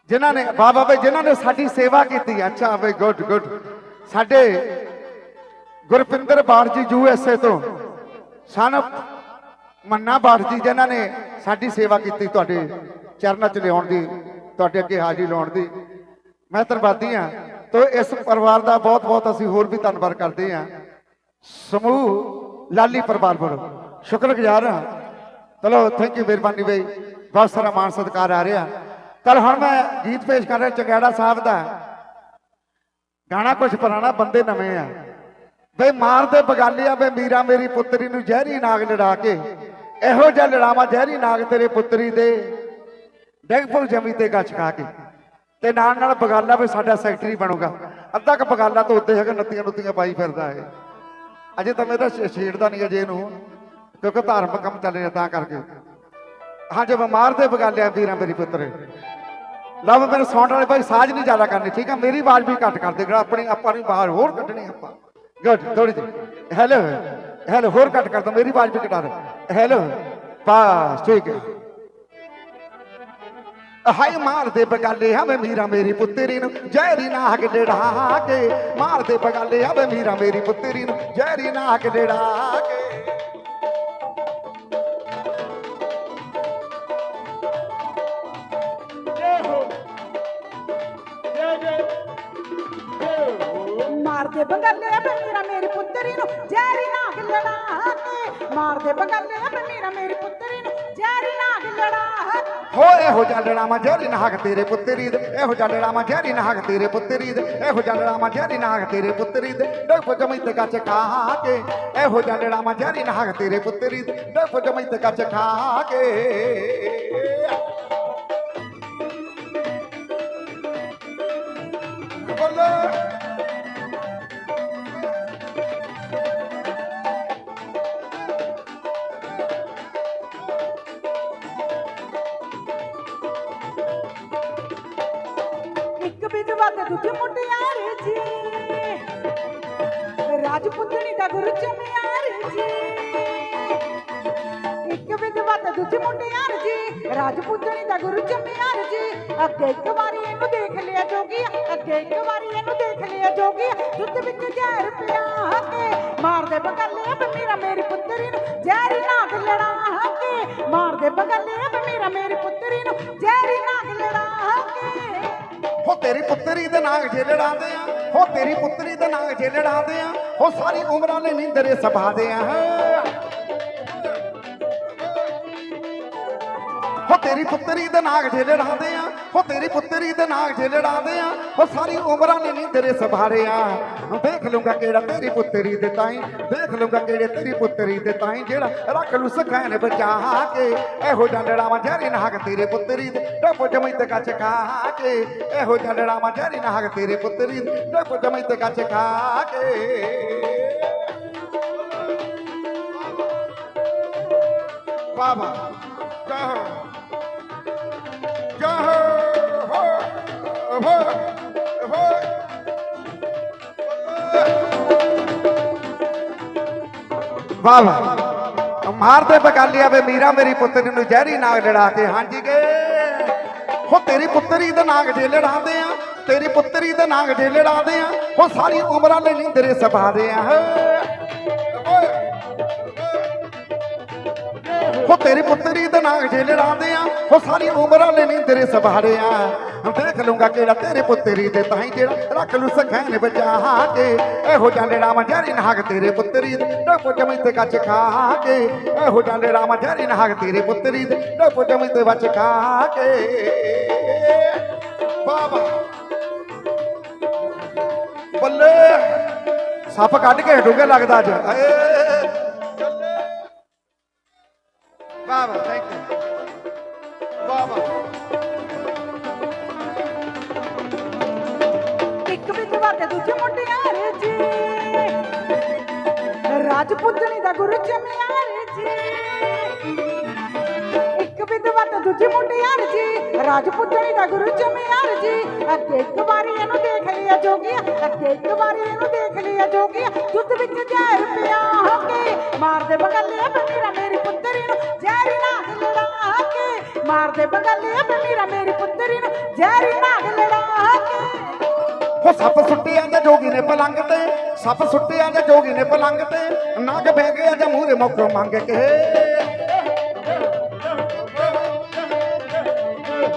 ਜਿਨ੍ਹਾਂ ਨੇ, ਬਾਬਾ ਬਈ, ਜਿਨ੍ਹਾਂ ਨੇ ਸਾਡੀ ਸੇਵਾ ਕੀਤੀ। ਅੱਛਾ ਬਈ ਗੁੱਡ ਗੁੱਡ ਸਾਡੇ ਗੁਰਪਿੰਦਰ ਬਾਰ ਜੀ, ਯੂ ਐੱਸ ਏ ਤੋਂ ਸਨ of ਮੰਨਾ ਬਾਠ ਜੀ, ਜਿਨ੍ਹਾਂ ਨੇ ਸਾਡੀ ਸੇਵਾ ਕੀਤੀ ਤੁਹਾਡੇ ਚਰਨਾਂ 'ਚ ਲਿਆਉਣ ਦੀ, ਤੁਹਾਡੇ ਅੱਗੇ ਹਾਜ਼ਰੀ ਲਾਉਣ ਦੀ। ਮੈਂ ਧੰਨਵਾਦੀ ਹਾਂ। ਤੋ ਇਸ ਪਰਿਵਾਰ ਦਾ ਬਹੁਤ ਬਹੁਤ ਅਸੀਂ ਹੋਰ ਵੀ ਧੰਨਵਾਦ ਕਰਦੇ ਹਾਂ। ਸਮੂਹ ਲਾਲੀ ਪਰਿਵਾਰ ਵੱਲੋਂ। ਸ਼ੁਕਰਗੁਜ਼ਾਰ ਹਾਂ। ਚਲੋ ਥੈਂਕ ਯੂ ਮਿਹਰਬਾਨੀ ਬਈ। ਬਹੁਤ ਸਾਰਾ ਮਾਣ ਸਤਿਕਾਰ ਆ ਰਿਹਾ। ਚਲ ਹੁਣ ਮੈਂ ਗੀਤ ਪੇਸ਼ ਕਰ ਰਿਹਾ, ਚੰਗਿਆੜਾ ਸਾਹਿਬ ਦਾ। ਗਾਣਾ ਕੁਝ ਪੁਰਾਣਾ, ਬੰਦੇ ਨਵੇਂ ਆ। ਬਈ ਮਾਰਦੇ ਬਗਾਲਿਆ ਵੇ ਮੀਰਾ ਮੇਰੀ ਪੁੱਤਰੀ ਨੂੰ ਜ਼ਹਿਰੀ ਨਾਗ ਲੜਾ ਕੇ। ਇਹੋ ਜਿਹਾ ਲੜਾਵਾ ਜ਼ਹਿਰੀ ਨਾਗ ਤੇਰੇ ਪੁੱਤਰੀ ਦੇ। ਡੈਗਪੁਰ ਜਮੀ ਤੇ ਗੱਛ ਖਾ ਕੇ। ਤੇ ਨਾਲ ਨਾਲ ਬਗਾਲਾ ਵੀ ਸਾਡਾ ਸੈਕਟਰੀ ਬਣੂਗਾ। ਅੱਧਾ ਕ ਬਗਾਲਾ ਤਾਂ ਉੱਤੇ ਹੈਗਾ, ਨੱਤੀਆਂ ਨੁੱਤੀਆਂ ਪਾਈ ਫਿਰਦਾ ਹੈ ਅਜੇ ਤਾਂ ਮੇਰਾ ਛੇੜਦਾ ਨਹੀਂ ਅਜੇ ਇਹਨੂੰ। ਕਿਉਂਕਿ ਧਾਰਮਿਕ ਕੰਮ ਚੱਲ ਰਿਹਾ ਤਾਂ ਕਰਕੇ। ਹਾਂ, ਜੇ ਬਿਮਾਰ ਤੇ ਬਗਾਲਿਆ ਵੀਰਾਂ ਮੇਰੀ ਪੁੱਤਰੇ। ਲਵ ਮੇਰੇ ਸਾਊਂਡ ਵਾਲੇ ਭਾਈ ਸਾਜ਼ ਨਹੀਂ ਜ਼ਿਆਦਾ ਕਰਨੀ, ਠੀਕ ਹੈ ਮੇਰੀ ਆਵਾਜ਼ ਵੀ ਘੱਟ ਕਰ ਦੇ ਜਿਹੜਾ ਆਪਣੀ ਆਪਾਂ ਨੂੰ ਬਾਹਰ ਹੋਰ ਕੱਢਣੀ ਆਪਾਂ। ਗੁੱਡ ਥੋੜੀ ਜਿਹੀ। ਹੈਲੋ ਹੈਲੋ ਹੋਰ ਘੱਟ ਕਰ ਦੋ, ਮੇਰੀ ਆਵਾਜ਼ ਵੀ ਘਟਾ ਦੇ। ਹੈਲੋ ਬਸ, ਠੀਕ ਹੈ। ਹਾਏ ਮਾਰਦੇ ਬਗਾਲੇ, ਹਵੇ ਮੀਰਾ ਮੇਰੀ ਪੁੱਤਰੀ ਨੂੰ। ਜ਼ਹਿਰੀ ਨਾਗ ਡੜਾ ਕੇ, ਮਾਰਦੇ ਬਗਾਲੇ, ਹਵੇ ਮੀਰਾ ਮੇਰੀ ਪੁੱਤਰੀ ਨੂੰ। ਜ਼ਹਿਰੀ ਨਾਗ ਡੜਾ ਕੇ। ਮਾਰਦੇ ਬੰਗਾਲੇ ਆ ਮੇਰਾ ਮੇਰੀ ਪੁੱਤਰੀ ਨੂੰ। ਜੈਰੀ ਨਾਗ ਲੜਾ ਕੇ, ਮਾਰਦੇ ਬੰਗਾਲੇ ਆ ਮੇਰਾ ਮੇਰੀ ਪੁੱਤਰੀ ਨੂੰ ਹੋ ਇਹੋ ਜਿਹਾ ਲੜਾਵਾ ਜ਼ਹਿਰੀ ਨਾਗ ਤੇਰੇ ਪੁੱਤਰੀ ਦੇ ਇਹੋ ਜਿਹਾ ਲੜਾਵਾ ਜ਼ਹਿਰੀ ਨਾਗ ਤੇਰੇ ਪੁੱਤਰੀ ਦੇ ਇਹੋ ਜਿਹਾ ਲੜਾਵਾ ਜ਼ਹਿਰੀ ਨਾਗ ਤੇਰੇ ਪੁੱਤਰੀ ਦੇ ਡੱਫ ਜਮਈ ਤੇ ਕੱਚ ਖਾ ਕੇ, ਇਹੋ ਜਿਹਾ ਲੜਾਵਾ ਜ਼ਹਿਰੀ ਨਾਗ ਤੇਰੇ ਪੁੱਤਰੀ ਦੇ ਡੱਫ ਜਮਈ ਕੱਚ ਖਾ ਕੇ। ਰਾਜਪੁੱਤਣੀ ਦਾ ਗੁਰੂ ਚਮਿਆਰ ਜੀ ਇੱਕ ਵਿਧਵਾ ਤੇ ਦੂਜੇ ਮੁੰਡੇ ਜੀ ਰਾਜਪੂਤਣੀ ਦਾ ਗੁਰੂ ਜੰਮਿਆਰ ਜੀ ਅੱਗੇ ਇੱਕ ਵਾਰੀ ਇਹਨੂੰ ਦੇਖ ਲਿਆ ਜੋਗੀ, ਅੱਗੇ ਇੱਕ ਵਾਰੀ ਇਹਨੂੰ ਦੇਖ ਲਿਆ ਜੋਗੀ। ਦੁੱਧ ਵਿੱਚ ਜ਼ਹਿਰ ਪਿਆ ਕੇ ਮਾਰਦੇ ਬਗਲੇ ਮੇਰਾ ਮੇਰੀ ਪੁੱਤਰੀ ਨੂੰ ਜ਼ਹਿਰੀ ਨਾਗ ਲੜਾ ਕੇ ਮਾਰਦੇ ਬਗਲੇ ਮੇਰਾ ਮੇਰੀ ਪੁੱਤਰੀ ਨੂੰ ਜ਼ਹਿਰੀ ਨਾਗ ਲੜਾ ਕੇ ਹੋ ਤੇਰੀ ਪੁੱਤਰੀ ਦੇ ਨਾਗ ਜੇ ਲੜਾਉਂਦੇ ਆ। ਹੋ ਤੇਰੀ ਪੁੱਤਰੀ ਦੇ ਨਾਗ ਜੇ ਲੜਾਉਂਦੇ ਆ, ਹੋ ਸਾਰੀ ਉਮਰਾਂ ਨੇ ਨੀਂਦਰੇ ਸਭਾਦੇ ਆ। ਹੋ ਤੇਰੀ ਪੁੱਤਰੀ ਦੇ ਨਾਗ ਜੇ ਲੜਾਉਂਦੇ ਆ, ਹੋ ਤੇਰੀ ਪੁੱਤਰੀ ਦੇ ਨਾਗ ਝੇਲੇ ਲੜਾਉਂਦੇ ਆ, ਹੋ ਸਾਰੀ ਉਮਰਾਂ ਨੇ ਨੀਂਦਰੇ ਸਭਾਰੇ ਆ। ਵੇਖ ਲੂੰਗਾ ਕਿਹੜਾ ਤੇਰੀ ਪੁੱਤਰੀ ਦੇ ਤਾਈ ਦੇਖ ਲੂੰਗਾ ਕਿਹੜੇ ਤੇਰੀ ਪੁੱਤਰੀ ਦੇ ਤਾਈ, ਜਿਹੜਾ ਰੱਖ ਲੂ ਸਖਾਨ ਬਚਾ ਕੇ, ਇਹੋ ਜਿਹਾ ਲੜਾਵਾਂ ਜਰੀ ਨਾਗ ਤੇਰੇ ਪੁੱਤਰੀ ਦੇ ਟੱਪ ਜਮਈ ਤੇ ਕੱਚ ਖਾ ਕੇ, ਇਹੋ ਜਿਹਾ ਲੜਾਵਾਂ ਜਰੀ ਨਾਗ ਤੇਰੇ ਪੁੱਤਰੀ ਦੇ ਟੱਪ ਜਮਈ ਤੇ ਕੱਚ ਖਾ ਕੇ। ਬਾਬਾ, ਜਾਹੋ ਜਾਹੋ, ਹੋ ਹੋ। ਵਾਹ ਵਾਹ ਮਾਰਦੇ ਬਗਾਲਿਆ ਵੇ ਮੀਰਾ, ਮੇਰੀ ਪੁੱਤਰੀ ਨੂੰ ਜ਼ਹਿਰੀ ਨਾਗ ਲੜਾ ਕੇ ਹਾਂਜੀ ਗੇ। ਹੋ ਤੇਰੀ ਪੁੱਤਰੀ ਦਾ ਨਾਗ ਜੇ ਲੜਾਉਂਦੇ ਆ, ਤੇਰੀ ਪੁੱਤਰੀ ਦੇ ਨਾਗ ਜੇ ਲੜਾਉਂਦੇ ਆ, ਹੋ ਸਾਰੀ ਉਮਰਾਂ ਲਈ ਨੀਂਦਰੇ ਸਭਾਦੇ ਆ। ਓਏ ਹੋ ਤੇਰੀ ਪੁੱਤਰੀ ਦਾ ਨਾਗ ਜੇ ਲੜਾਉਂਦੇ ਆ ਉਹ ਸਾਰੀ ਉਮਰਾਂ ਲਈ ਨੀਂਦਰੇ ਸਭਾਰੇ ਆ ਦੇਖ ਲੂੰਗਾ ਕਿਹੜਾ ਤੇਰੇ ਪੁੱਤਰੀ ਦੇ ਤਾਈ ਜਿਹੜਾ ਰੱਖ ਲੂ ਸਖੈਨ ਬਚਾ ਕੇ। ਇਹੋ ਜਿਹਾ ਲੜਾਵਾਂ ਜਾਰੀ ਨਾਗ ਤੇਰੇ ਪੁੱਤਰੀ ਦੇ ਡੱਪ ਜਮਈ ਤੇ ਕੱਚ ਖਾ ਕੇ। ਇਹੋ ਜਿਹਾ ਲੜਾਵਾਂ ਜਾਰੀ ਨਾਗ ਤੇਰੇ ਪੁੱਤਰੀ ਦੇ ਡੱਪ ਜਮਈ ਤੇ ਵੱਚ ਖਾ ਕੇ। ਬਾਬਾ। ਬੱਲੇ। ਸੱਪ ਕੱਢ ਕੇ ਹਟੂਗੇ ਲੱਗਦਾ ਅੱਜ। ਏ ਵਾਹ ਵਾਹ ਥੈਂਕ ਯੂ ਰਾਜਪੂਤਣੀ ਦਾ ਗੁਰੂ ਜੰਮਿਆਰ ਜੀ। ਇੱਕ ਵਿਧਵਾ ਤੇ ਦੂਜੇ ਮੁੰਡਿਆਰ ਜੀ। ਰਾਜਪੂਤਣੀ ਦਾ ਗੁਰੂ ਜੰਮਿਆਰ ਜੀ। ਅੱਗੇ ਇੱਕ ਵਾਰੀ ਇਹਨੂੰ ਦੇਖ ਲਿਆ ਜੋਗੀਆ, ਅੱਗੇ ਇੱਕ ਵਾਰੀ ਇਹਨੂੰ ਦੇਖ ਲਿਆ ਜੋਗੀਆ। ਦੁੱਧ ਵਿੱਚ ਜ਼ਹਿਰ ਪਿਆ ਕੇ ਮਾਰਦੇ ਬਗਲੇ ਵੇ ਮੇਰੀ ਪੁੱਤਰੀ ਨੂੰ। ਜ਼ਹਿਰੀ ਨਾਗ ਲੜਾ ਕੇ ਮਾਰਦੇ ਬਗਲੇ ਵੇ ਮੇਰੀ ਪੁੱਤਰੀ ਨੂੰ। ਜ਼ਹਿਰੀ ਨਾਗ ਲੜਾ ਕੇ ਉਹ ਸੱਪ ਸੁੱਟਿਆ ਜਾਂ ਜੋਗੀ ਨੇ ਪਲੰਗ ਤੇ, ਸੱਪ ਸੁੱਟਿਆ ਜਾਂ ਜੋਗੀ ਨੇ ਪਲੰਗ ਤੇ, ਨਗ ਬਹਿ ਗਿਆ ਜਾਂ ਮੂਹਰੇ ਮੁੱਖ ਮੰਗ ਕੇ।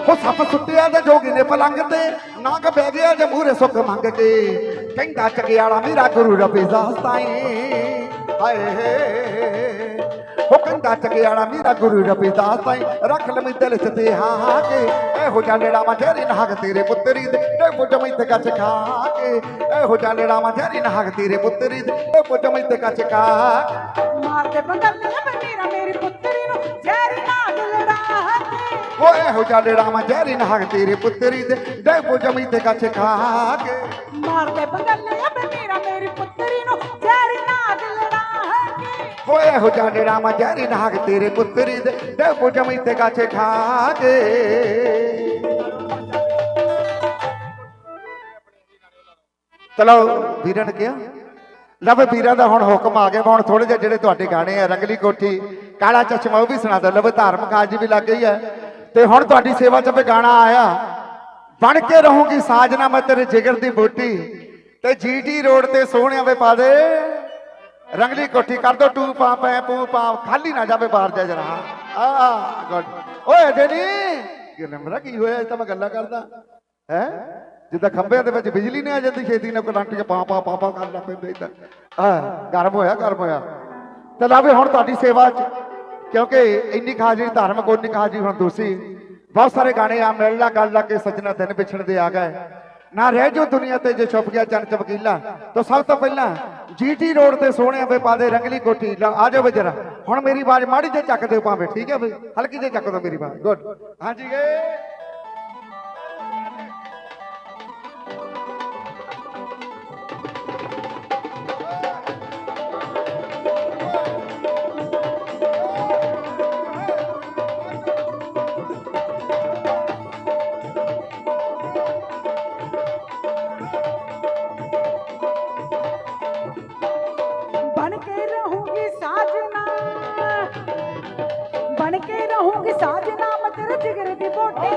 ਉਹ ਸੱਪ ਸੁੱਟਿਆ ਜਾਂ ਜੋਗੀ ਨੇ ਪਲੰਗ ਤੇ, ਨਗ ਬਹਿ ਗਿਆ ਜਾਂ ਮੂਹਰੇ ਸੁੱਖ ਮੰਗ ਕੇ। ਕਹਿੰਦਾ ਚਗਿਆਲਾ ਮੇਰਾ ਗੁਰੂ ਰਬੀਦਾਸ ਤਾਈ ਹਾਏ। ਉਹ ਕਹਿੰਦਾ ਚਗਿਆਲਾ ਮੇਰਾ ਗੁਰੂ ਰਬੀਦਾਸ ਤਾਈ। ਰੱਖ ਲਮੀ ਦਿਲ ਚ ਤੇ ਹਾਂ ਕੇ। ਇਹੋ ਜਿਹਾ ਲੇੜਾ ਮਾ ਜਰੀ ਨਾਗ ਤੇਰੇ ਪੁੱਤਰੀ ਦੇ। ਤੇ ਪੁੱਜ ਮੈਂ ਤੇ ਕੱਚ ਖਾ ਕੇ। ਇਹੋ ਜਿਹਾ ਲੇੜਾ ਮਾ ਜਰੀ ਨਾਗ ਤੇਰੇ ਪੁੱਤਰੀ ਦੇ। ਤੇ ਪੁੱਜ ਮੈਂ ਤੇ ਕੱਚ ਖਾ ਕੇ। ਮਾਰਦੇ ਬੰਗਲੇ ਵੇ ਮੇਰਾ ਮੇਰੀ ਪੁੱਤਰੀ ਨੂੰ। ਜ਼ਹਿਰੀ ਨਾਗ ਲੜਾ ਕੇ ਉਹ ਇਹੋ ਜਿਹਾ ਲੇੜਾ ਮਾ ਜਰੀ ਨਾਗ ਤੇਰੇ ਪੁੱਤਰੀ ਦੇ। ਤੇ ਪੁੱਜ ਮੈਂ ਤੇ ਕੱਚ ਖਾ ਕੇ। ਮਾਰਦੇ ਬੰਗਲੇ ਵੇ ਮੇਰਾ ਮੇਰੀ ਪੁੱਤਰੀ ਨੂੰ। ਲੜਾ ਕੇ ਉਹ ਇਹੋ ਜਿਹਾ ਲੇੜਾ ਨਾਗ, ਤੇਰੇ ਪੁੱਤਰੀ ਦੇ ਤੇ ਪੁੱਜ ਮੈਂ ਤੇ ਚਲੋ ਵੀਰਾਂ ਨੇ ਕਿਹਾ, ਲਵ ਵੀਰਾਂ ਦਾ ਹੁਣ ਹੁਕਮ ਆ ਗਿਆ, ਹੁਣ ਥੋੜੇ ਜਿਹੇ ਜਿਹੜੇ ਤੁਹਾਡੇ ਗਾਣੇ ਆ, ਰੰਗਲੀ ਕੋਠੀ, ਕਾਲਾ ਚਸ਼ਮਾ, ਉਹ ਵੀ ਸੁਣਾ ਦੋ ਲਵ ਧਾਰਮਿਕ ਅੱਜ ਵੀ ਲੱਗ ਗਈ ਹੈ ਤੇ ਹੁਣ ਤੁਹਾਡੀ ਸੇਵਾ 'ਚ ਵੀ ਗਾਣਾ ਆਇਆ। ਬਣ ਕੇ ਰਹੂੰਗੀ ਸਾਜਨਾ, ਮੈਂ ਤੇਰੇ ਜਿਗਰ ਦੀ ਬੂਟੀ ਤੇ ਜੀਟੀ ਰੋਡ ਤੇ ਸੋਹਣਿਆਂ ਵੇ ਪਾ ਦੇ ਰੰਗਲੀ ਕੋਠੀ ਕਰ ਦੋ, ਟੂ ਪਾ ਪੈ ਪੂ ਪਾ ਖਾਲੀ ਨਾ ਜਾਵੇ ਬਾਹਰ ਜਾ ਜਰਾ। ਆ ਗੁੱਡ ਓਏ ਡੇਨੀ ਕਿ ਨੰਬਰਾ ਕੀ ਹੋਇਆ? ਇਹ ਤਾਂ ਮੈਂ ਗੱਲਾਂ ਕਰਦਾ। ਹੈ? ਜਿੱਦਾਂ ਖੰਭਿਆਂ ਦੇ ਵਿੱਚ ਬਿਜਲੀ ਨਹੀਂ ਆ ਜਾਂਦੀ, ਛੇਤੀ ਨਾਲ ਕਰੰਟ ਚ ਪਾ ਪਾ ਪਾ ਪਾ ਕਰਨ ਲੱਗ ਪੈਂਦੇ ਇਦਾਂ। ਆ, ਗਰਮ ਹੋਇਆ ਗਰਮ ਹੋਇਆ। ਤੇ ਲਾ ਹੁਣ ਤੁਹਾਡੀ ਸੇਵਾ ਚ, ਕਿਉਂਕਿ ਇੰਨੀ ਖਾਜੀ ਧਾਰਮਿਕ ਉਨੀ ਖਾਜੀ ਹੁਣ ਦੂਸੀ ਬਹੁਤ ਸਾਰੇ ਗਾਣੇ ਆ ਮਿਲ ਲਾ ਗੱਲ ਲਾ ਕੇ ਸੱਜਣਾ ਦਿਨ ਵਿਛੜਦੇ ਆ ਗਏ। ਨਾ ਰਹਿ ਜੋ ਦੁਨੀਆ ਤੇ ਜੇ ਛੁਪ ਗਿਆ ਚੰਨ ਚਮਕੀਲਾ ਤਾਂ ਸਭ ਤੋਂ ਪਹਿਲਾਂ ਜੀਟੀ ਰੋਡ ਤੇ ਸੋਹਣਿਆ ਵੇ ਪਾਦੇ ਰੰਗਲੀ ਕੋਠੀ ਲਾ, ਆ ਜਾਓ ਵੇ ਜਰਾ। ਹੁਣ ਮੇਰੀ ਆਵਾਜ਼ ਮਾੜੀ ਜੇ ਚੱਕ ਦਿਓ ਭਾਵੇਂ, ਠੀਕ ਹੈ ਬਈ? ਹਲਕੀ ਜੇ ਚੱਕ ਦਿਓ ਮੇਰੀ ਆਵਾਜ਼। ਗੁੱਡ ਹਾਂਜੀ ਗਏ ਜਿਗਰ ਦੀ ਬੋਟੀ।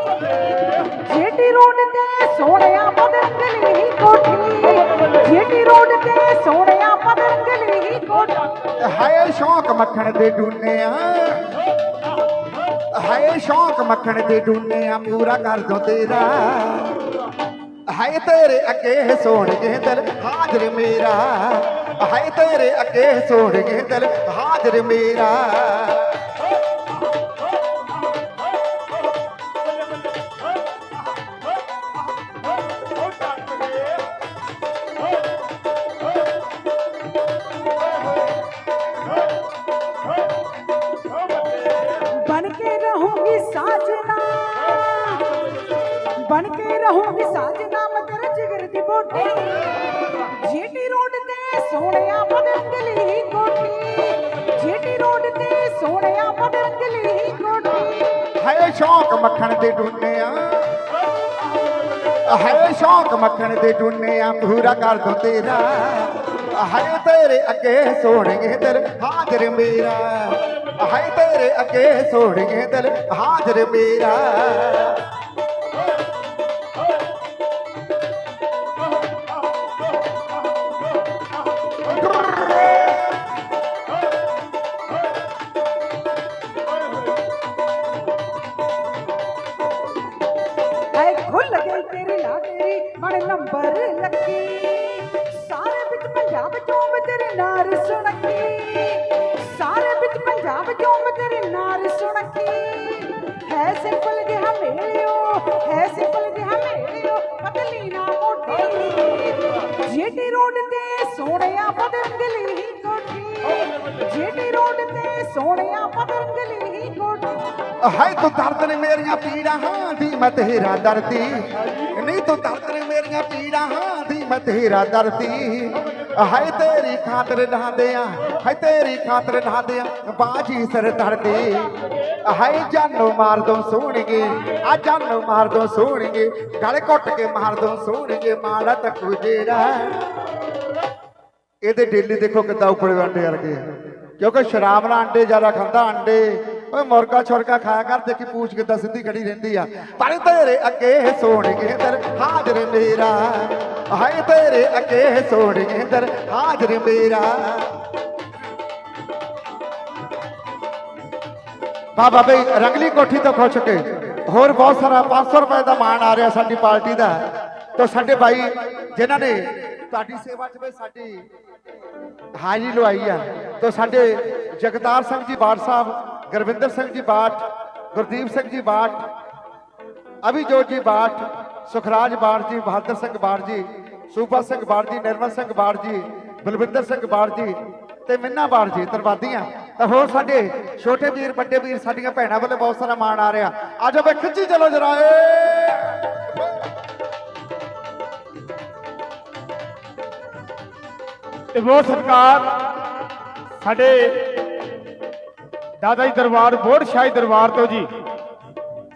ਜੀਟੀ ਰੋਡ ਤੇ ਸੋਹਣਿਆ ਬਦਰੰਗਲੀ ਹੀ ਕੋਠੀ। ਜੀਟੀ ਰੋਡ ਤੇ ਸੋਹਣਿਆ ਬਦਰੰਗਲੀ ਹੀ ਕੋਠੀ। ਹਾਏ, ਸ਼ੌਕ ਮੱਖਣ ਦੇ ਡੂਨਿਆ। ਹਾਏ, ਸ਼ੌਕ ਮੱਖਣ ਦੇ ਡੂਨਿਆ, ਪੂਰਾ ਕਰ ਦੋ ਤੇਰਾ। ਹਾਏ, ਤੇਰੇ ਅੱਗੇ ਸੋਹਣਗੇ ਦਿਲ ਹਾਜ਼ਰ ਮੇਰਾ। ਹਾਏ, ਤੇਰੇ ਅੱਗੇ ਸੋਹਣਗੇ ਦਿਲ ਹਾਜ਼ਰ ਮੇਰਾ। ਦੇ ਡੂਨਿਆ। ਹਾਏ, ਸ਼ੌਕ ਮੱਖਣ ਦੇ ਡੂਨਿਆ ਪੂਰਾ ਕਰ ਦੋ ਤੇਰਾ। ਹਾਏ, ਤੇਰੇ ਅੱਗੇ ਸੋਹਣਗੇ ਦਿਲ ਹਾਜ਼ਰ ਮੇਰਾ। ਹਾਏ, ਤੇਰੇ ਅੱਗੇ ਸੋਹਣਗੇ ਦਿਲ ਹਾਜ਼ਰ ਮੇਰਾ। ਸੋਹਣਿਆ ਬਦਰੰਗਲੀ ਹੀ ਕੋਠੀ ਹਾਏ, ਤੂੰ ਦਰਦ ਨੇ ਮੇਰੀਆਂ ਪੀੜਾਂ ਦੀ, ਮੈਂ ਤੇਰਾ ਦਰਦੀ ਨਹੀਂ, ਤੂੰ ਦਰਦ ਨੇ ਮੇਰੀਆਂ ਪੀੜਾਂ ਦੀ, ਮੈਂ ਤੇਰਾ ਦਰਦੀ ਹਾਏ, ਤੇਰੀ ਖਾਤਰ ਲਾਦੇ ਹਾਏ, ਤੇਰੀ ਖਾਤਰ ਲਾਦੇ ਬਾਜੀ ਸਿਰ ਧੜਦੀ ਹਾਏ, ਜਾਨੋ ਮਾਰ ਦੋ ਸੋਹਣਗੇ ਆ ਜਾਨੋ ਮਾਰ ਦੋ ਸੋਹਣਗੇ ਗਲ ਘੁੱਟ ਕੇ ਮਾਰ ਦੋ ਸੋਹਣਗੇ ਮਾੜਾ ਤੱਕੂ ਜਿਹੜਾ। ਇਹਦੇ ਡੇਲੀ ਦੇਖੋ ਕਿੱਦਾਂ ਉੱਪਰ ਵੰਡੇ ਵਰਗੇ। ਕਿਉਂਕਿ ਸ਼ਰਾਬ ਨਾਲ ਅੰਡੇ ਜ਼ਿਆਦਾ ਖਾਂਦਾ, ਅੰਡੇ। ਓਏ ਮੁਰਗਾ ਛੁਰਗਾ ਖਾਇਆ ਕਰ, ਦੇਖੀ ਪੂਛ ਕਿੱਦਾਂ ਸਿੱਧੀ ਖੜੀ ਰਹਿੰਦੀ ਆ। ਪਰ ਤੇਰੇ ਅੱਗੇ ਸੋਹਣਗੇ ਦਰ ਹਾਜ਼ਰ ਮੇਰਾ। ਹਾਏ ਤੇਰੇ ਅੱਗੇ ਸੋਹਣਗੇ ਦਰ ਹਾਜ਼ਰ ਮੇਰਾ। ਬਾਬਾ ਬਈ, ਰੰਗਲੀ ਕੋਠੀ ਤੋਂ ਖੁਸ਼ ਕੇ ਹੋਰ ਬਹੁਤ ਸਾਰਾ 500 ਰੁਪਏ ਦਾ ਮਾਣ ਆ ਰਿਹਾ ਸਾਡੀ ਪਾਰਟੀ ਦਾ। ਤੋਂ ਸਾਡੇ ਭਾਈ ਜਿਨ੍ਹਾਂ ਨੇ ਤੁਹਾਡੀ ਸੇਵਾ 'ਚ ਵੀ ਸਾਡੀ ਹਾਜ਼ਰੀ ਲਵਾਈ ਆ, ਤਾਂ ਸਾਡੇ ਜਗਤਾਰ ਸਿੰਘ ਜੀ ਬਾਠ ਸਾਹਿਬ, ਗੁਰਵਿੰਦਰ ਸਿੰਘ ਜੀ ਬਾਠ, ਗੁਰਦੀਪ ਸਿੰਘ ਜੀ ਬਾਠ, ਅਭਿਜੋਤ ਜੀ ਬਾਠ, ਸੁਖਰਾਜ ਬਾੜ ਜੀ, ਬਹਾਦਰ ਸਿੰਘ ਬਾੜ ਜੀ, ਸੂਬਾ ਸਿੰਘ ਬਾੜ ਜੀ, ਨਿਰਮਲ ਸਿੰਘ ਬਾੜ ਜੀ, ਬਲਵਿੰਦਰ ਸਿੰਘ ਬਾੜ ਜੀ ਤੇ ਮਿੰਨਾ ਬਾੜ ਜੀ, ਤਰਵਾਦੀਆਂ। ਤਾਂ ਹੋਰ ਸਾਡੇ ਛੋਟੇ ਵੀਰ, ਵੱਡੇ ਵੀਰ, ਸਾਡੀਆਂ ਭੈਣਾਂ ਵੱਲੋਂ ਬਹੁਤ ਸਾਰਾ ਮਾਣ ਆ ਰਿਹਾ। ਅੱਜ ਵੇ, ਖਿੱਚੀ ਚਲੋ ਜਰਾ ਏ। ਤੇ ਬਹੁਤ ਸਤਿਕਾਰ ਸਾਡੇ ਦਾਦਾ ਜੀ ਦਰਬਾਰ ਬੋੜ ਸ਼ਾਹੀ ਦਰਬਾਰ ਤੋਂ ਜੀ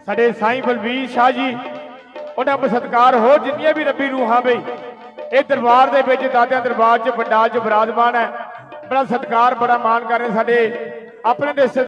ਸਾਡੇ ਸਾਈਂ ਬਲਵੀਰ ਸ਼ਾਹ ਜੀ ਉਹਨਾਂ ਦਾ ਸਤਿਕਾਰ ਹੋਰ ਜਿੰਨੀਆਂ ਵੀ ਰੱਬੀ ਰੂਹਾਂ ਬਈ ਇਹ ਦਰਬਾਰ ਦੇ ਵਿੱਚ ਦਾਦਿਆਂ ਦਰਬਾਰ 'ਚ ਪੰਡਾਲ 'ਚ ਬਰਾਜਮਾਨ ਹੈ ਬੜਾ ਸਤਿਕਾਰ ਬੜਾ ਮਾਣ ਕਰ ਰਹੇ ਸਾਡੇ ਆਪਣੇ ਦੇ